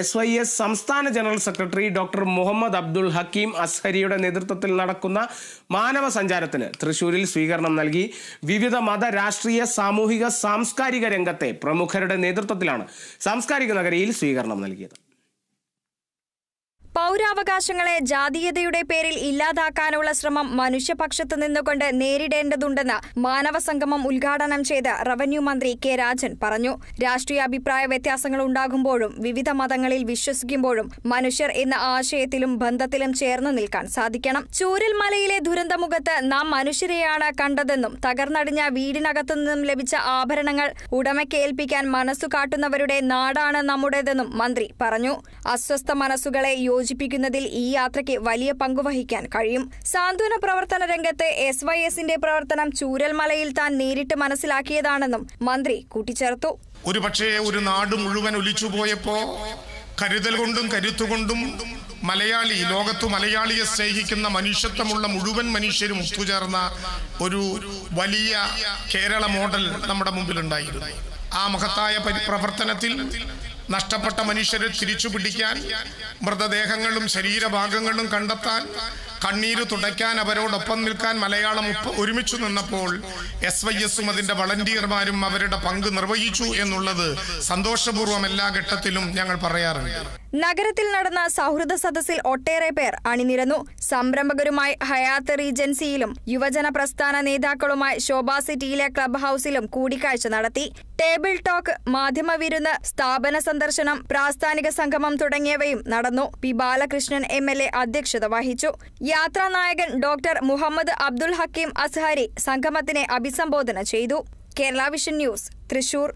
S Y S സംസ്ഥാന general secretary doctor Muhammad Abdul Hakeem അസ്ഹരിയുടെ നേതൃത്വത്തിൽ നടക്കുന്ന മാനവ സഞ്ചാരത്തിന് തൃശൂരിൽ സ്വീകരണം നൽകി. വിവിധ മത രാഷ്ട്രീയ സാമൂഹിക സാംസ്കാരിക രംഗത്തെ പ്രമുഖരുടെ നേതൃത്വത്തിലാണ് സാംസ്കാരിക നഗരിയിൽ സ്വീകരണം നൽകിയത്. പൗരാവകാശങ്ങളെ ജാതീയതയുടെ പേരിൽ ഇല്ലാതാക്കാനുള്ള ശ്രമം മനുഷ്യപക്ഷത്ത് നിന്നുകൊണ്ട് നേരിടേണ്ടതുണ്ടെന്ന് മാനവ സംഗമം ഉദ്ഘാടനം ചെയ്ത് റവന്യൂ മന്ത്രി കെ രാജൻ പറഞ്ഞു. രാഷ്ട്രീയ അഭിപ്രായ വ്യത്യാസങ്ങൾ ഉണ്ടാകുമ്പോഴും വിവിധ മതങ്ങളിൽ വിശ്വസിക്കുമ്പോഴും മനുഷ്യർ എന്ന ആശയത്തിലും ബന്ധത്തിലും ചേർന്ന് നിൽക്കാൻ സാധിക്കണം. ചൂരൽമലയിലെ ദുരന്തമുഖത്ത് നാം മനുഷ്യരെയാണ് കണ്ടതെന്നും തകർന്നടിഞ്ഞ വീടിനകത്തു നിന്നും ലഭിച്ച ആഭരണങ്ങൾ ഉടമയ്ക്ക് ഏൽപ്പിക്കാൻ മനസ്സു കാട്ടുന്നവരുടെ നാടാണ് നമ്മുടേതെന്നും മന്ത്രി പറഞ്ഞു. അസ്വസ്ഥ മനസ്സുകളെ യോജിപ്പിക്കുന്നതിൽ ഈ യാത്രയ്ക്ക് വലിയ പങ്കുവഹിക്കാൻ കഴിയും. സാന്ത്വന പ്രവർത്തന രംഗത്ത് എസ് വൈ എസിന്റെ പ്രവർത്തനം ചൂരൽമലയിൽ താൻ നേരിട്ട് മനസ്സിലാക്കിയതാണെന്നും മന്ത്രി കൂട്ടിച്ചേർത്തു. ഒരു പക്ഷേ ഒരു നാട് മുഴുവൻ ഒലിച്ചു പോയപ്പോ കരുതൽ കൊണ്ടും കരുത്തുകൊണ്ടും മലയാളി ലോകത്തു മലയാളിയെ സ്നേഹിക്കുന്ന മനുഷ്യത്വമുള്ള മുഴുവൻ മനുഷ്യരും ഒത്തുചേർന്ന ഒരു വലിയ കേരള മോഡൽ നമ്മുടെ മുമ്പിലുണ്ടായിരുന്നു. ആ മഹത്തായ പ്രവർത്തനത്തിൽ നഷ്ടപ്പെട്ട മനുഷ്യരെ തിരിച്ചു പിടിക്കാൻ മൃതദേഹങ്ങളും ശരീരഭാഗങ്ങളും കണ്ടെത്താൻ കണ്ണീര് തുടയ്ക്കാൻ അവരോടൊപ്പം നിൽക്കാൻ മലയാളം ഒരുമിച്ചു നിന്നപ്പോൾ എസ് വൈ എസും അതിന്റെ വളണ്ടിയർമാരും അവരുടെ പങ്ക് നിർവഹിച്ചു എന്നുള്ളത് സന്തോഷപൂർവം എല്ലാ ഘട്ടത്തിലും ഞങ്ങൾ പറയാറുണ്ട്. നഗരത്തിൽ നടന്ന സൗഹൃദ സദസ്സിൽ ഒട്ടേറെ പേർ അണിനിരന്നു. സംരംഭകരുമായി ഹയാത്ത് റീജൻസിയിലും യുവജന പ്രസ്ഥാന നേതാക്കളുമായി ശോഭാ സിറ്റിയിലെ ക്ലബ് ഹൌസിലും കൂടിക്കാഴ്ച നടത്തി. ടേബിൾ ടോക്ക് മാധ്യമ വിരുന്ന് സ്ഥാപന സന്ദർശനം പ്രാസ്ഥാനിക സംഗമം തുടങ്ങിയവയും നടന്നു. പി ബാലകൃഷ്ണൻ എ അധ്യക്ഷത വഹിച്ചു. യാത്രാ നായകൻ ഡോക്ടർ മുഹമ്മദ് അബ്ദുൽ ഹക്കീം അസ്ഹരി സംഗമത്തിനെ അഭിസംബോധന ചെയ്തു. Kerala vision news Thrissur.